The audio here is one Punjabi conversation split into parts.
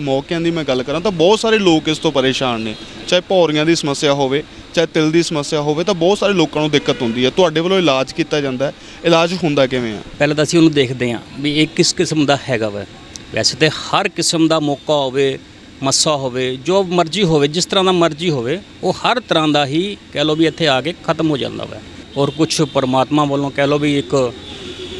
ਮੌਕਿਆਂ ਦੀ ਮੈਂ ਗੱਲ ਕਰਾਂ ਤਾਂ ਬਹੁਤ ਸਾਰੇ ਲੋਕ ਇਸ ਤੋਂ ਪਰੇਸ਼ਾਨ ਨੇ। ਚਾਹੇ ਭੌਰੀਆਂ ਦੀ ਸਮੱਸਿਆ ਹੋਵੇ, ਚਾਹੇ ਤਿਲ ਦੀ ਸਮੱਸਿਆ ਹੋਵੇ ਤਾਂ ਬਹੁਤ ਸਾਰੇ ਲੋਕਾਂ ਨੂੰ ਦਿੱਕਤ ਹੁੰਦੀ ਹੈ। ਤੁਹਾਡੇ ਵੱਲੋਂ ਇਲਾਜ ਕੀਤਾ ਜਾਂਦਾ ਹੈ। ਇਲਾਜ ਹੁੰਦਾ ਕਿਵੇਂ ਆ? ਪਹਿਲਾਂ ਤਾਂ ਅਸੀਂ ਉਹਨੂੰ ਦੇਖਦੇ ਹਾਂ ਵੀ ਇਹ ਕਿਸ ਕਿਸਮ ਦਾ ਹੈਗਾ ਵਾ। ਵੈਸੇ ਤੇ ਹਰ ਕਿਸਮ ਦਾ ਮੌਕਾ ਹੋਵੇ, ਮੱਸਾ ਹੋਵੇ, ਜੋ ਮਰਜ਼ੀ ਹੋਵੇ, ਜਿਸ ਤਰ੍ਹਾਂ ਦਾ ਮਰਜ਼ੀ ਹੋਵੇ, ਉਹ ਹਰ ਤਰ੍ਹਾਂ ਦਾ ਹੀ ਕਹਿ ਲਓ ਵੀ ਇੱਥੇ ਆ ਕੇ ਖਤਮ ਹੋ ਜਾਂਦਾ ਵਾ। ਔਰ ਕੁਝ ਪਰਮਾਤਮਾ ਵੱਲੋਂ ਕਹਿ ਲਓ ਵੀ ਇੱਕ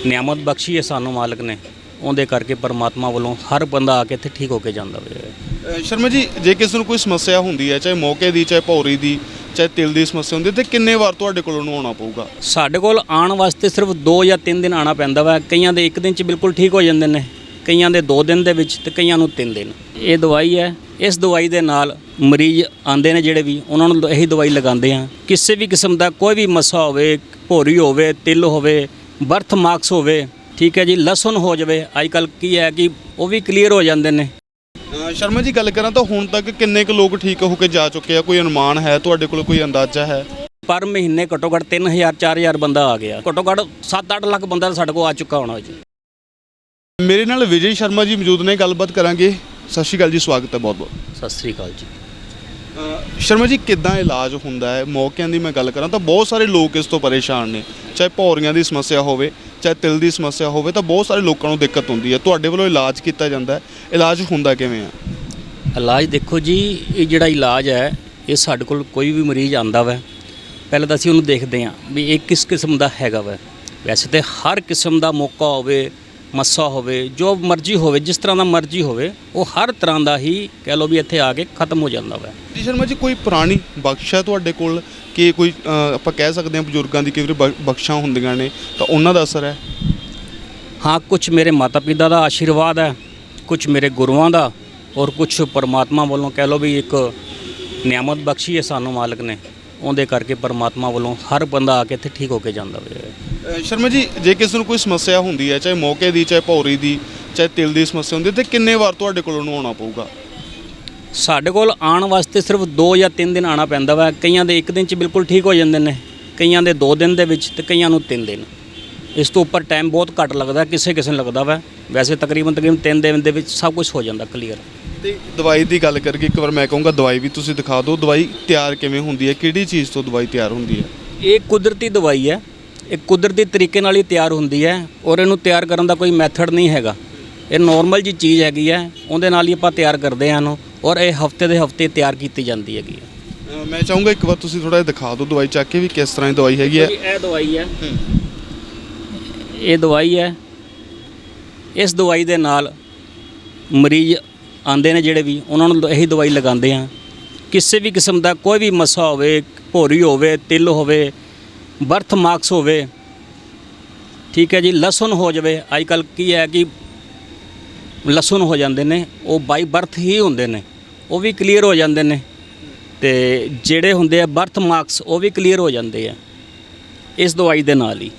ਨਿਆਮਤ ਬਖਸ਼ੀ ਹੈ ਸਾਨੂੰ ਮਾਲਕ ਨੇ। ਉਹਦੇ ਕਰਕੇ ਪਰਮਾਤਮਾ ਵੱਲੋਂ ਹਰ ਬੰਦਾ ਆ ਕੇ ਇੱਥੇ ਠੀਕ ਹੋ ਕੇ ਜਾਂਦਾ ਵਾ। ਸ਼ਰਮਾ ਜੀ ਜੇ ਕਿਸੇ ਨੂੰ ਕੋਈ ਸਮੱਸਿਆ ਹੁੰਦੀ ਹੈ ਚਾਹੇ ਮੌਕੇ ਦੀ ਚਾਹੇ ਭੌਰੀ ਦੀ ਚਾਹੇ ਤਿਲ ਦੀ ਸਮੱਸਿਆ ਹੁੰਦੀ ਹੈ ਤੇ ਕਿੰਨੇ ਵਾਰ ਤੁਹਾਡੇ ਕੋਲ ਉਹਨੂੰ ਆਉਣਾ ਪਊਗਾ? ਸਾਡੇ ਕੋਲ ਆਉਣ ਵਾਸਤੇ ਸਿਰਫ 2 ਜਾਂ 3 ਦਿਨ ਆਣਾ ਪੈਂਦਾ ਵਾ। ਕਈਆਂ ਦੇ ਇੱਕ ਦਿਨ ਚ ਬਿਲਕੁਲ ਠੀਕ ਹੋ ਜਾਂਦੇ ਨੇ ਕਈਆਂ ਦੇ 2 ਦਿਨ ਦੇ ਵਿੱਚ ਤੇ ਕਈਆਂ ਨੂੰ 3 ਦਿਨ। ਇਹ ਦਵਾਈ ਹੈ। ਇਸ ਦਵਾਈ ਦੇ ਨਾਲ ਮਰੀਜ਼ ਆਂਦੇ ਨੇ ਜਿਹੜੇ ਵੀ ਉਹਨਾਂ ਨੂੰ ਇਹੀ ਦਵਾਈ ਲਗਾਉਂਦੇ ਆ। ਕਿਸੇ ਵੀ ਕਿਸਮ ਦਾ ਕੋਈ ਵੀ ਮਸਾ ਹੋਵੇ ਭੋਰੀ ਹੋਵੇ ਤਿਲ ਹੋਵੇ ਬਰਥ ਮਾਰਕਸ ਹੋਵੇ ਠੀਕ ਹੈ ਜੀ ਲਸਣ ਹੋ ਜਾਵੇ। ਅੱਜ ਕੱਲ ਕੀ ਹੈ ਕਿ ਉਹ ਵੀ ਕਲੀਅਰ ਹੋ ਜਾਂਦੇ ਨੇ। ਅ, ਸ਼ਰਮਾ ਜੀ ਗੱਲ ਕਰਾਂ ਤਾਂ ਹੁਣ ਤੱਕ ਕਿੰਨੇ ਕੁ ਲੋਕ ਠੀਕ ਹੋ ਕੇ ਜਾ ਚੁੱਕੇ ਆ? ਕੋਈ ਅਨੁਮਾਨ ਹੈ ਤੁਹਾਡੇ ਕੋਲ ਕੋਈ ਅੰਦਾਜ਼ਾ ਹੈ? ਪਰ ਮਹੀਨੇ ਘੱਟੋ ਘੱਟ 3000 4000 ਬੰਦਾ ਆ ਗਿਆ। ਘੱਟੋ ਘੱਟ 7-8 ਲੱਖ ਬੰਦਾ ਸਾਡੇ ਕੋਲ ਆ ਚੁੱਕਾ ਹੋਣਾ ਜੀ। ਮੇਰੇ ਨਾਲ ਵਿਜੇ ਸ਼ਰਮਾ ਜੀ ਮੌਜੂਦ ਨੇ ਗੱਲਬਾਤ ਕਰਾਂਗੇ। ਸਤਿ ਸ਼੍ਰੀ ਅਕਾਲ ਜੀ ਸਵਾਗਤ ਹੈ ਬਹੁਤ ਬਹੁਤ ਸਤਿ ਸ੍ਰੀ ਅਕਾਲ ਜੀ। ਅ, ਸ਼ਰਮਾ ਜੀ ਕਿੱਦਾਂ ਇਲਾਜ ਹੁੰਦਾ ਹੈ? ਮੌਕਿਆਂ ਦੀ ਮੈਂ ਗੱਲ ਕਰਾਂ ਤਾਂ ਬਹੁਤ ਸਾਰੇ ਲੋਕ ਇਸ ਤੋਂ ਪਰੇਸ਼ਾਨ ਨੇ। ਚਾਹੇ ਭੌਰੀਆਂ ਦੀ ਸਮੱਸਿਆ ਹੋਵੇ ਚਾਹੇ ਤਿਲ ਦੀ ਸਮੱਸਿਆ ਹੋਵੇ ਤਾਂ ਬਹੁਤ ਸਾਰੇ ਲੋਕਾਂ ਨੂੰ ਦਿੱਕਤ ਹੁੰਦੀ ਹੈ। ਤੁਹਾਡੇ ਵੱਲੋਂ ਇਲਾਜ ਕੀਤਾ ਜਾਂਦਾ ਹੈ। ਇਲਾਜ ਹੁੰਦਾ ਕਿਵੇਂ ਆ? ਇਲਾਜ ਦੇਖੋ ਜੀ, ਇਹ ਜਿਹੜਾ ਇਲਾਜ ਹੈ, ਇਹ ਸਾਡੇ ਕੋਲ ਕੋਈ ਵੀ ਮਰੀਜ਼ ਆਂਦਾ ਵਾ। ਪਹਿਲਾਂ ਤਾਂ ਅਸੀਂ ਉਹਨੂੰ ਦੇਖਦੇ ਹਾਂ ਵੀ ਇਹ ਕਿਸ ਕਿਸਮ ਦਾ ਹੈਗਾ ਵਾ। ਵੈਸੇ ਤੇ ਹਰ ਕਿਸਮ ਦਾ ਮੌਕਾ ਹੋਵੇ ਮੱਸਾ ਹੋਵੇ ਜੋ ਮਰਜ਼ੀ ਹੋਵੇ ਜਿਸ ਤਰ੍ਹਾਂ ਦਾ ਮਰਜ਼ੀ ਹੋਵੇ ਉਹ ਹਰ ਤਰ੍ਹਾਂ ਦਾ ਹੀ ਕਹਿ ਲਓ ਵੀ ਇੱਥੇ ਆ ਕੇ ਖਤਮ ਹੋ ਜਾਂਦਾ ਵਾ। ਜੀ ਸ਼ਰਮਾ ਜੀ ਕੋਈ ਪੁਰਾਣੀ ਬਖਸ਼ ਤੁਹਾਡੇ ਕੋਲ? ਕਿ ਕੋਈ ਆਪਾਂ ਕਹਿ ਸਕਦੇ ਹਾਂ ਬਜ਼ੁਰਗਾਂ ਦੀ ਕਈ ਵਾਰੀ ਬਖਸ਼ਾਂ ਹੁੰਦੀਆਂ ਨੇ ਤਾਂ ਉਹਨਾਂ ਦਾ ਅਸਰ ਹੈ? ਹਾਂ ਕੁਝ ਮੇਰੇ ਮਾਤਾ ਪਿਤਾ ਦਾ ਆਸ਼ੀਰਵਾਦ ਹੈ ਕੁਝ ਮੇਰੇ ਗੁਰੂਆਂ ਦਾ ਔਰ ਕੁਝ ਪਰਮਾਤਮਾ ਵੱਲੋਂ ਕਹਿ ਲਓ ਵੀ ਇੱਕ ਨਿਆਮਤ ਬਖਸ਼ੀ ਹੈ ਸਾਨੂੰ ਮਾਲਕ ਨੇ। ਉਹਦੇ ਕਰਕੇ ਪਰਮਾਤਮਾ ਵੱਲੋਂ ਹਰ ਬੰਦਾ ਆ ਕੇ ਇੱਥੇ ਠੀਕ ਹੋ ਕੇ ਜਾਂਦਾ ਵਾ। ਅ, ਸ਼ਰਮਾ ਜੀ ਜੇ ਕਿਸੇ ਨੂੰ ਕੋਈ ਸਮੱਸਿਆ ਹੁੰਦੀ ਹੈ ਚਾਹੇ ਮੌਕੇ ਦੀ ਚਾਹੇ ਭੌਰੀ ਦੀ ਚਾਹੇ ਤਿਲ ਦੀ ਸਮੱਸਿਆ ਹੁੰਦੀ ਹੈ ਤੇ ਕਿੰਨੇ ਵਾਰ ਤੁਹਾਡੇ ਕੋਲ ਉਹਨੂੰ ਆਉਣਾ ਪਊਗਾ? ਸਾਡੇ ਕੋਲ ਆਉਣ ਵਾਸਤੇ ਸਿਰਫ 2 ਜਾਂ 3 ਦਿਨ ਆਣਾ ਪੈਂਦਾ ਵਾ। ਕਈਆਂ ਦੇ ਇੱਕ ਦਿਨ ਚ ਬਿਲਕੁਲ ਠੀਕ ਹੋ ਜਾਂਦੇ ਨੇ ਕਈਆਂ ਦੇ 2 ਦਿਨ ਦੇ ਵਿੱਚ ਤੇ ਕਈਆਂ ਨੂੰ 3 ਦਿਨ। ਇਸ ਤੋਂ ਉੱਪਰ ਟਾਈਮ ਬਹੁਤ ਘੱਟ ਲੱਗਦਾ ਕਿਸੇ ਕਿਸੇ ਨੂੰ ਲੱਗਦਾ ਵਾ। ਵੈਸੇ ਤਕਰੀਬਨ ਤਕਰੀਬਨ 3 ਦਿਨ ਦੇ ਵਿੱਚ ਸਭ ਕੁਝ ਹੋ ਜਾਂਦਾ ਕਲੀਅਰ ਤੇ ਦਵਾਈ ਦੀ ਗੱਲ ਕਰਕੇ ਇੱਕ ਵਾਰ ਮੈਂ ਕਹੂੰਗਾ ਦਵਾਈ ਵੀ ਤੁਸੀਂ ਦਿਖਾ ਦਿਓ। ਦਵਾਈ ਤਿਆਰ ਕਿਵੇਂ ਹੁੰਦੀ ਹੈ ਕਿਹੜੀ ਚੀਜ਼ ਤੋਂ ਦਵਾਈ ਤਿਆਰ ਹੁੰਦੀ ਹੈ? ਇਹ ਕੁਦਰਤੀ ਦਵਾਈ ਹੈ। ਇਹ ਕੁਦਰਤੀ ਤਰੀਕੇ ਨਾਲ ਹੀ ਤਿਆਰ ਹੁੰਦੀ ਹੈ ਔਰ ਇਹਨੂੰ ਤਿਆਰ ਕਰਨ ਦਾ ਕੋਈ ਮੈਥਡ ਨਹੀਂ ਹੈਗਾ। ਇਹ ਨਾਰਮਲ ਜੀ ਚੀਜ਼ ਹੈਗੀ ਹੈ ਉਹਦੇ ਨਾਲ ਹੀ ਆਪਾਂ ਤਿਆਰ ਕਰਦੇ ਹਾਂ ਇਹਨੂੰ ਔਰ ਇਹ ਹਫ਼ਤੇ ਦੇ ਹਫ਼ਤੇ ਤਿਆਰ ਕੀਤੀ ਜਾਂਦੀ ਹੈਗੀ ਹੈ। ਅ, ਮੈਂ ਚਾਹੂੰਗਾ ਇੱਕ ਵਾਰ ਤੁਸੀਂ ਥੋੜਾ ਜਿਹਾ ਦਿਖਾ ਦਿਓ ਦਵਾਈ ਚੱਕ ਕੇ ਵੀ ਕਿਸ ਤਰ੍ਹਾਂ ਦੀ ਦਵਾਈ ਹੈਗੀ ਹੈ। ਇਹ ਦਵਾਈ ਹੈ। ਇਹ ਦਵਾਈ ਹੈ। ਇਸ ਦਵਾਈ ਦੇ ਨਾਲ ਮਰੀਜ਼ ਆਂਦੇ ਨੇ ਜਿਹੜੇ ਵੀ ਉਹਨਾਂ ਨੂੰ ਇਹੀ ਦਵਾਈ ਲਗਾਉਂਦੇ ਆ। ਕਿਸੇ ਵੀ ਕਿਸਮ ਦਾ ਕੋਈ ਵੀ ਮਸਾ ਹੋਵੇ ਭੋਰੀ ਹੋਵੇ ਤਿਲ ਹੋਵੇ ਬਰਥ ਮਾਰਕਸ ਹੋਵੇ, ਠੀਕ ਹੈ ਜੀ, ਲਸਣ ਹੋ ਜਾਵੇ ਅੱਜ ਕੱਲ ਕੀ ਹੈ ਕਿ ਲਸਣ ਹੋ ਜਾਂਦੇ ਨੇ, ਉਹ ਬਾਈ ਬਰਥ ਹੀ ਹੁੰਦੇ ਨੇ, ਉਹ ਵੀ ਕਲੀਅਰ ਹੋ ਜਾਂਦੇ ਨੇ, ਤੇ ਜਿਹੜੇ ਹੁੰਦੇ ਆ ਬਰਥ ਮਾਰਕਸ ਉਹ ਵੀ ਕਲੀਅਰ ਹੋ ਜਾਂਦੇ ਆ ਇਸ ਦਵਾਈ ਦੇ ਨਾਲ ਹੀ।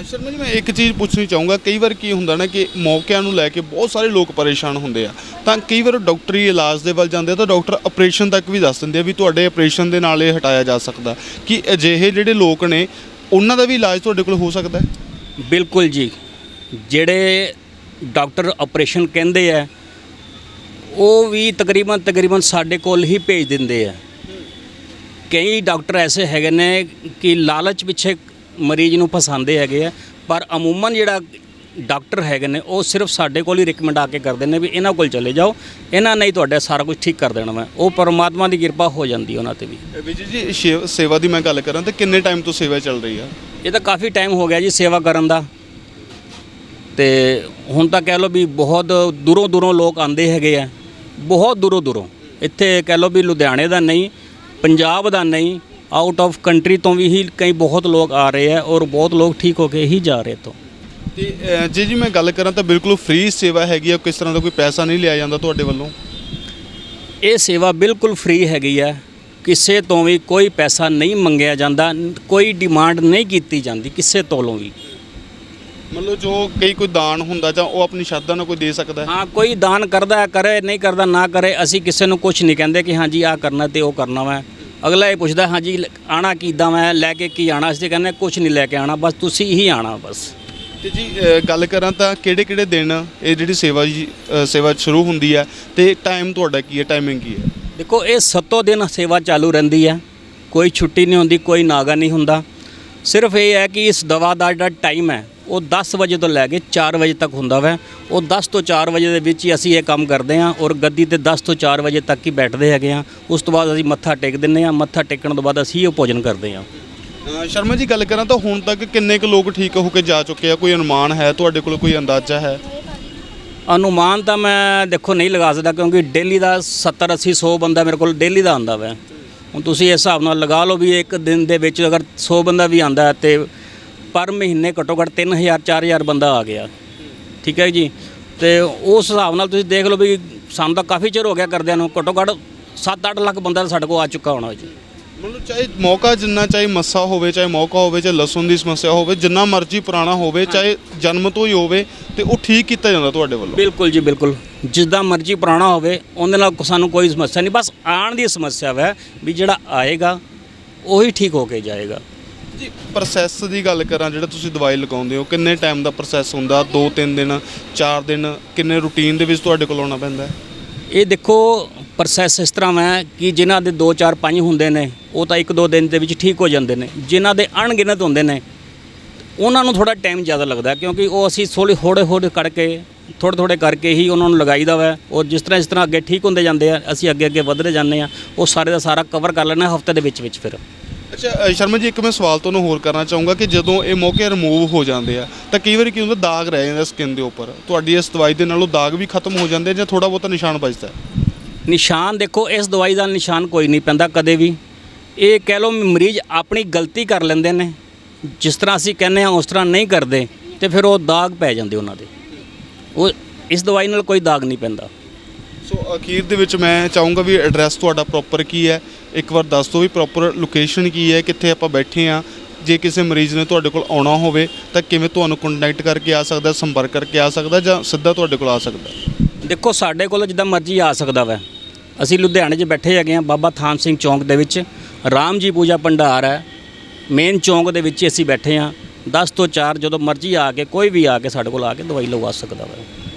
ਸ਼ਰਮਾ ਜੀ, ਮੈਂ ਇੱਕ ਚੀਜ਼ ਪੁੱਛਣੀ ਚਾਹੂੰਗਾ। ਕਈ ਵਾਰ ਕੀ ਹੁੰਦਾ ਨਾ ਕਿ ਮੌਕਿਆਂ ਨੂੰ ਲੈ ਕੇ ਬਹੁਤ ਸਾਰੇ ਲੋਕ ਪਰੇਸ਼ਾਨ ਹੁੰਦੇ ਆ। ਤਾਂ ਕਈ ਵਾਰ ਡਾਕਟਰੀ ਇਲਾਜ ਦੇ ਵੱਲ ਜਾਂਦੇ ਆ ਤਾਂ ਡਾਕਟਰ ਆਪਰੇਸ਼ਨ ਤੱਕ ਵੀ ਦੱਸ ਦਿੰਦੇ ਆ ਵੀ ਤੁਹਾਡੇ ਆਪਰੇਸ਼ਨ ਦੇ ਨਾਲ ਇਹ ਹਟਾਇਆ ਜਾ ਸਕਦਾ। ਕਿ ਅਜਿਹੇ ਜਿਹੜੇ ਲੋਕ ਨੇ, ਉਹਨਾਂ ਦਾ ਵੀ ਇਲਾਜ ਤੁਹਾਡੇ ਕੋਲ ਹੋ ਸਕਦਾ ਹੈ? ਬਿਲਕੁਲ ਜੀ। ਜਿਹੜੇ ਡਾਕਟਰ ਆਪਰੇਸ਼ਨ ਕਹਿੰਦੇ ਆ, ਉਹ ਵੀ ਤਕਰੀਬਨ ਤਕਰੀਬਨ ਸਾਡੇ ਕੋਲ ਹੀ ਭੇਜ ਦਿੰਦੇ ਆ। ਕਈ ਡਾਕਟਰ ਐਸੇ ਹੈਗੇ ਨੇ ਕਿ ਲਾਲਚ ਪਿੱਛੇ ਮਰੀਜ਼ ਨੂੰ ਫਸਾਉਂਦੇ ਹੈਗੇ ਆ ਪਰ ਅਮੂਮਨ ਜਿਹੜਾ ਡਾਕਟਰ ਹੈਗੇ ਨੇ ਉਹ ਸਿਰਫ ਸਾਡੇ ਕੋਲ ਹੀ ਰეკਮੈਂਡ ਆ ਕੇ ਕਰਦੇ ਨੇ ਵੀ ਇਹਨਾਂ ਕੋਲ ਚਲੇ ਜਾਓ ਇਹਨਾਂ ਨੇ ਹੀ ਤੁਹਾਡਾ ਸਾਰਾ ਕੁਝ ਠੀਕ ਕਰ ਦੇਣਾ ਵਾ। ਉਹ ਪਰਮਾਤਮਾ ਦੀ ਕਿਰਪਾ ਹੋ ਜਾਂਦੀ ਉਹਨਾਂ ਤੇ ਵੀ। ਵਿਜੇ ਜੀ ਸੇਵਾ ਦੀ ਮੈਂ ਗੱਲ ਕਰਾਂ ਤਾਂ ਕਿੰਨੇ ਟਾਈਮ ਤੋਂ ਸੇਵਾ ਚੱਲ ਰਹੀ ਆ? ਇਹ ਤਾਂ ਕਾਫੀ ਟਾਈਮ ਹੋ ਗਿਆ ਜੀ ਸੇਵਾ ਕਰਨ ਦਾ। ਤੇ ਹੁਣ ਤਾਂ ਕਹਿ ਲਓ ਵੀ ਬਹੁਤ ਦੂਰੋਂ ਦੂਰੋਂ ਲੋਕ ਆਉਂਦੇ ਹੈਗੇ ਆ ਬਹੁਤ ਦੂਰੋਂ ਦੂਰੋਂ। ਇੱਥੇ ਕਹਿ ਲਓ ਵੀ ਲੁਧਿਆਣੇ ਦਾ ਨਹੀਂ ਪੰਜਾਬ ਦਾ ਨਹੀਂ ਆਊਟ ਆਫ ਕੰਟਰੀ ਤੋਂ ਵੀ ਹੀ ਕਈ ਬਹੁਤ ਲੋਕ ਆ ਰਹੇ ਆ ਔਰ ਬਹੁਤ ਲੋਕ ਠੀਕ ਹੋ ਕੇ ਹੀ ਜਾ ਰਹੇ ਤੋਂ। ਤੇ ਅ, ਜੇ ਜੀ ਮੈਂ ਗੱਲ ਕਰਾਂ ਤਾਂ ਬਿਲਕੁਲ ਫ੍ਰੀ ਸੇਵਾ ਹੈਗੀ ਆ ਕਿਸ ਤਰ੍ਹਾਂ ਦਾ ਕੋਈ ਪੈਸਾ ਨਹੀਂ ਲਿਆ ਜਾਂਦਾ ਤੁਹਾਡੇ ਵੱਲੋਂ? ਇਹ ਸੇਵਾ ਬਿਲਕੁਲ ਫ੍ਰੀ ਹੈਗੀ ਆ। ਕਿਸੇ ਤੋਂ ਵੀ ਕੋਈ ਪੈਸਾ ਨਹੀਂ ਮੰਗਿਆ ਜਾਂਦਾ ਕੋਈ ਡਿਮਾਂਡ ਨਹੀਂ ਕੀਤੀ ਜਾਂਦੀ ਕਿਸੇ ਤੋਲੋਂ ਵੀ। ਮਤਲਬ ਜੋ ਕਈ ਕੋਈ ਦਾਨ ਹੁੰਦਾ ਜਾਂ ਉਹ ਆਪਣੀ ਸ਼ਰਧਾ ਨਾਲ ਕੋਈ ਦੇ ਸਕਦਾ ਹੈ? ਹਾਂ ਕੋਈ ਦਾਨ ਕਰਦਾ ਹੈ, ਕਰੇ ਨਹੀਂ ਕਰਦਾ ਨਾ ਕਰੇ ਅਸੀਂ ਕਿਸੇ ਨੂੰ ਕੁਝ ਨਹੀਂ ਕਹਿੰਦੇ ਕਿ ਹਾਂਜੀ ਆਹ ਕਰਨਾ ਤੇ ਉਹ ਕਰਨਾ ਵਾ। ਅਗਲਾ ਇਹ ਪੁੱਛਦਾ ਹਾਂਜੀ ਆਣਾ ਕਿੱਦਾਂ ਮੈਂ? ਲੈ ਕੇ ਕੀ ਆਣਾ? ਅਸੀਂ ਕਹਿੰਦੇ ਕੁਝ ਨਹੀਂ ਲੈ ਕੇ ਆਣਾ ਬਸ ਤੁਸੀਂ ਹੀ ਆਣਾ ਬਸ। ਤੇ ਜੀ ਗੱਲ ਕਰਾਂ ਤਾਂ ਕਿਹੜੇ ਕਿਹੜੇ ਦਿਨ ਇਹ ਜਿਹੜੀ ਸੇਵਾ ਜੀ ਸੇਵਾ ਸ਼ੁਰੂ ਹੁੰਦੀ ਹੈ ਤੇ ਟਾਈਮ ਤੁਹਾਡਾ ਕੀ ਹੈ? ਟਾਈਮਿੰਗ ਕੀ ਹੈ? ਦੇਖੋ ਇਹ ਸੱਤੋਂ ਦਿਨ ਸੇਵਾ ਚਾਲੂ ਰਹਿੰਦੀ ਹੈ ਕੋਈ ਛੁੱਟੀ ਨਹੀਂ ਹੁੰਦੀ ਕੋਈ ਨਾਗਾ ਨਹੀਂ ਹੁੰਦਾ। ਸਿਰਫ ਇਹ ਹੈ ਕਿ ਇਸ ਦਵਾ ਦਾ ਜਿਹੜਾ ਟਾਈਮ ਹੈ ਉਹ 10 ਵਜੇ ਤੋਂ ਲੈ ਕੇ 4 ਵਜੇ ਤੱਕ ਹੁੰਦਾ ਵੈ। ਉਹ 10 ਤੋਂ 4 ਵਜੇ ਦੇ ਵਿੱਚ ਹੀ ਅਸੀਂ ਇਹ ਕੰਮ ਕਰਦੇ ਹਾਂ ਔਰ ਗੱਦੀ ਤੇ 10 ਤੋਂ 4 ਵਜੇ ਤੱਕ ਹੀ ਬੈਠਦੇ ਹੈਗੇ ਹਾਂ। ਉਸ ਤੋਂ ਬਾਅਦ ਅਸੀਂ ਮੱਥਾ ਟੇਕ ਦਿੰਦੇ ਹਾਂ ਮੱਥਾ ਟੇਕਣ ਤੋਂ ਬਾਅਦ ਅਸੀਂ ਉਹ ਭੋਜਨ ਕਰਦੇ ਹਾਂ। ਸ਼ਰਮਾ ਜੀ ਗੱਲ ਕਰਾਂ ਤਾਂ ਹੁਣ ਤੱਕ ਕਿੰਨੇ ਕੁ ਲੋਕ ਠੀਕ ਹੋ ਕੇ ਜਾ ਚੁੱਕੇ ਆ? ਕੋਈ ਅਨੁਮਾਨ ਹੈ ਤੁਹਾਡੇ ਕੋਲ ਕੋਈ ਅੰਦਾਜ਼ਾ ਹੈ? ਅਨੁਮਾਨ ਤਾਂ ਮੈਂ ਦੇਖੋ ਨਹੀਂ ਲਗਾ ਸਕਦਾ ਕਿਉਂਕਿ ਡੇਲੀ ਦਾ 70 80 100 ਬੰਦਾ ਮੇਰੇ ਕੋਲ ਡੇਲੀ ਦਾ ਆਂਦਾ ਵੈ। ਹੁਣ ਤੁਸੀਂ ਇਸ ਹਿਸਾਬ ਨਾਲ ਲਗਾ ਲਓ ਵੀ ਇੱਕ ਦਿਨ ਦੇ ਵਿੱਚ ਅਗਰ 100 ਬੰਦਾ ਵੀ ਆਂਦਾ ਹੈ ਤੇ ਪਰ ਮਹੀਨੇ ਘੱਟੋ ਘੱਟ 3000 4000 ਬੰਦਾ ਆ ਗਿਆ। ਠੀਕ ਹੈ ਜੀ? ਤੇ ਉਸ ਹਿਸਾਬ ਨਾਲ ਤੁਸੀਂ ਦੇਖ ਲਓ ਵੀ ਸਾਨੂੰ ਤਾਂ ਕਾਫੀ ਚਿਰ ਹੋ ਗਿਆ ਕਰਦਿਆਂ ਨੂੰ ਘੱਟੋ ਘੱਟ 7-8 ਲੱਖ ਬੰਦਾ ਸਾਡੇ ਕੋਲ ਆ ਚੁੱਕਾ ਹੋਣਾ ਜੀ। ਮਤਲਬ ਚਾਹੇ ਮੌਕਾ ਜਿੰਨਾ ਚਾਹੇ ਮੱਸਾ ਹੋਵੇ ਚਾਹੇ ਮੌਕਾ ਹੋਵੇ ਚਾਹੇ ਲਸਣ ਦੀ ਸਮੱਸਿਆ ਹੋਵੇ ਜਿੰਨਾ ਮਰਜ਼ੀ ਪੁਰਾਣਾ ਹੋਵੇ ਚਾਹੇ ਜਨਮ ਤੋਂ ਹੀ ਹੋਵੇ ਤੇ ਉਹ ਠੀਕ ਕੀਤਾ ਜਾਂਦਾ ਤੁਹਾਡੇ ਵੱਲੋਂ? ਬਿਲਕੁਲ ਜੀ ਬਿਲਕੁਲ। ਜਿੱਦਾਂ ਮਰਜ਼ੀ ਪੁਰਾਣਾ ਹੋਵੇ ਉਹਦੇ ਨਾਲ ਸਾਨੂੰ ਕੋਈ ਸਮੱਸਿਆ ਨਹੀਂ। ਬਸ ਆਉਣ ਦੀ ਸਮੱਸਿਆ ਹੈ ਵੀ ਜਿਹੜਾ ਆਏਗਾ ਉਹੀ ਠੀਕ ਹੋ ਕੇ ਜਾਏਗਾ। ਜੀ ਪ੍ਰੋਸੈਸ ਦੀ ਗੱਲ ਕਰਾਂ ਜਿਹੜਾ ਤੁਸੀਂ ਦਵਾਈ ਲਗਾਉਂਦੇ ਹੋ ਕਿੰਨੇ ਟਾਈਮ ਦਾ ਪ੍ਰੋਸੈਸ ਹੁੰਦਾ? 2-3 ਦਿਨ 4 ਦਿਨ ਕਿੰਨੇ ਰੂਟੀਨ ਦੇ ਵਿੱਚ ਤੁਹਾਡੇ ਕੋਲ ਆਉਣਾ ਪੈਂਦਾ? ਹੈ ਇਹ ਦੇਖੋ ਪ੍ਰੋਸੈਸ ਇਸ ਤਰ੍ਹਾਂ ਹੈ ਕਿ ਜਿਨ੍ਹਾਂ ਦੇ 2 4 5 ਹੁੰਦੇ ਨੇ ਉਹ ਤਾਂ 1 2 ਦਿਨ ਦੇ ਵਿੱਚ ਠੀਕ ਹੋ ਜਾਂਦੇ ਨੇ। ਜਿਨ੍ਹਾਂ ਦੇ ਅਣਗਿਣਤ ਹੁੰਦੇ ਨੇ ਉਹਨਾਂ ਨੂੰ ਥੋੜਾ ਟਾਈਮ ਜ਼ਿਆਦਾ ਲੱਗਦਾ ਕਿਉਂਕਿ ਉਹ ਅਸੀਂ ਥੋੜ੍ਹੇ ਹੌੜੇ ਹੌੜੇ ਕਰਕੇ ਥੋੜ੍ਹੇ ਥੋੜ੍ਹੇ ਕਰਕੇ ਹੀ ਉਹਨਾਂ ਨੂੰ ਲਗਾਈਦਾ ਵਾ। ਔਰ ਜਿਸ ਤਰ੍ਹਾਂ ਇਸ ਤਰ੍ਹਾਂ ਅੱਗੇ ਠੀਕ ਹੁੰਦੇ ਜਾਂਦੇ ਆ ਅਸੀਂ ਅੱਗੇ ਅੱਗੇ ਵਧਦੇ ਜਾਂਦੇ ਆ ਉਹ ਸਾਰੇ ਦਾ ਸਾਰਾ ਕਵਰ ਕਰ ਲੈਣਾ ਹਫ਼ਤੇ ਦੇ ਵਿੱਚ ਵਿੱਚ ਫਿਰ। ਅੱਛਾ ਅ, ਸ਼ਰਮਾ ਜੀ ਇੱਕ ਮੈਂ ਸਵਾਲ ਤੁਹਾਨੂੰ ਹੋਰ ਕਰਨਾ ਚਾਹੂੰਗਾ ਕਿ ਜਦੋਂ ਇਹ ਮੌਕੇ ਰਿਮੂਵ ਹੋ ਜਾਂਦੇ ਆ ਤਾਂ ਕਈ ਵਾਰੀ ਕੀ ਹੁੰਦਾ ਦਾਗ ਰਹਿ ਜਾਂਦਾ ਸਕਿਨ ਦੇ ਉੱਪਰ। ਤੁਹਾਡੀ ਇਸ ਦਵਾਈ ਦੇ ਨਾਲ ਉਹ ਦਾਗ ਵੀ ਖਤਮ ਹੋ ਜਾਂਦੇ ਆ ਜਾਂ ਥੋੜਾ ਬਹੁਤਾ ਨਿਸ਼ਾਨ ਬਚਦਾ ਹੈ? ਨਿਸ਼ਾਨ ਦੇਖੋ ਇਸ ਦਵਾਈ ਦਾ ਨਿਸ਼ਾਨ ਕੋਈ ਨਹੀਂ ਪੈਂਦਾ ਕਦੇ ਵੀ। ਇਹ ਕਹਿ ਲਓ ਮਰੀਜ਼ ਆਪਣੀ ਗਲਤੀ ਕਰ ਲੈਂਦੇ ਨੇ। ਜਿਸ ਤਰ੍ਹਾਂ ਅਸੀਂ ਕਹਿੰਦੇ ਹਾਂ ਉਸ ਤਰ੍ਹਾਂ ਨਹੀਂ ਕਰਦੇ ਤੇ ਫਿਰ ਉਹ ਦਾਗ ਪੈ ਜਾਂਦੇ ਉਹਨਾਂ ਦੇ। ਉਹ ਇਸ ਦਵਾਈ ਨਾਲ ਕੋਈ ਦਾਗ ਨਹੀਂ ਪੈਂਦਾ। ਸੋ ਅਖੀਰ ਦੇ ਵਿੱਚ ਮੈਂ ਚਾਹੂੰਗਾ ਵੀ ਐਡਰੈਸ ਤੁਹਾਡਾ ਪ੍ਰੋਪਰ ਕੀ ਹੈ। ਇੱਕ ਵਾਰ ਦੱਸ ਦਿਓ ਵੀ ਪ੍ਰੋਪਰ ਲੋਕੇਸ਼ਨ ਕੀ ਹੈ ਕਿੱਥੇ ਆਪਾਂ ਬੈਠੇ ਆ ਜੇ ਕਿਸੇ ਮਰੀਜ਼ ਨੇ ਤੁਹਾਡੇ ਕੋਲ ਆਉਣਾ ਹੋਵੇ ਤਾਂ ਕਿਵੇਂ ਤੁਹਾਨੂੰ ਕੰਟੈਕਟ ਕਰਕੇ ਆ ਸਕਦਾ ਸੰਪਰਕ ਕਰਕੇ ਆ ਸਕਦਾ ਜਾਂ ਸਿੱਧਾ ਤੁਹਾਡੇ ਕੋਲ ਆ ਸਕਦਾ? ਦੇਖੋ ਸਾਡੇ ਕੋਲ ਜਿੱਦਾਂ ਮਰਜ਼ੀ ਆ ਸਕਦਾ ਵੈ। ਅਸੀਂ ਲੁਧਿਆਣੇ 'ਚ ਬੈਠੇ ਹੈਗੇ ਆ ਬਾਬਾ ਥਾਨ ਸਿੰਘ ਚੌਂਕ ਦੇ ਵਿੱਚ। ਰਾਮ ਜੀ ਪੂਜਾ ਭੰਡਾਰ ਹੈ। ਮੇਨ ਚੌਂਕ ਦੇ ਵਿੱਚ ਹੀ ਅਸੀਂ ਬੈਠੇ ਆ 10 ਤੋਂ 4 ਜਦੋਂ ਮਰਜ਼ੀ ਆ ਕੇ, ਕੋਈ ਵੀ ਆ ਕੇ ਸਾਡੇ ਕੋਲ ਆ ਕੇ ਦਵਾਈ ਲਵਾ ਸਕਦਾ ਵਾ।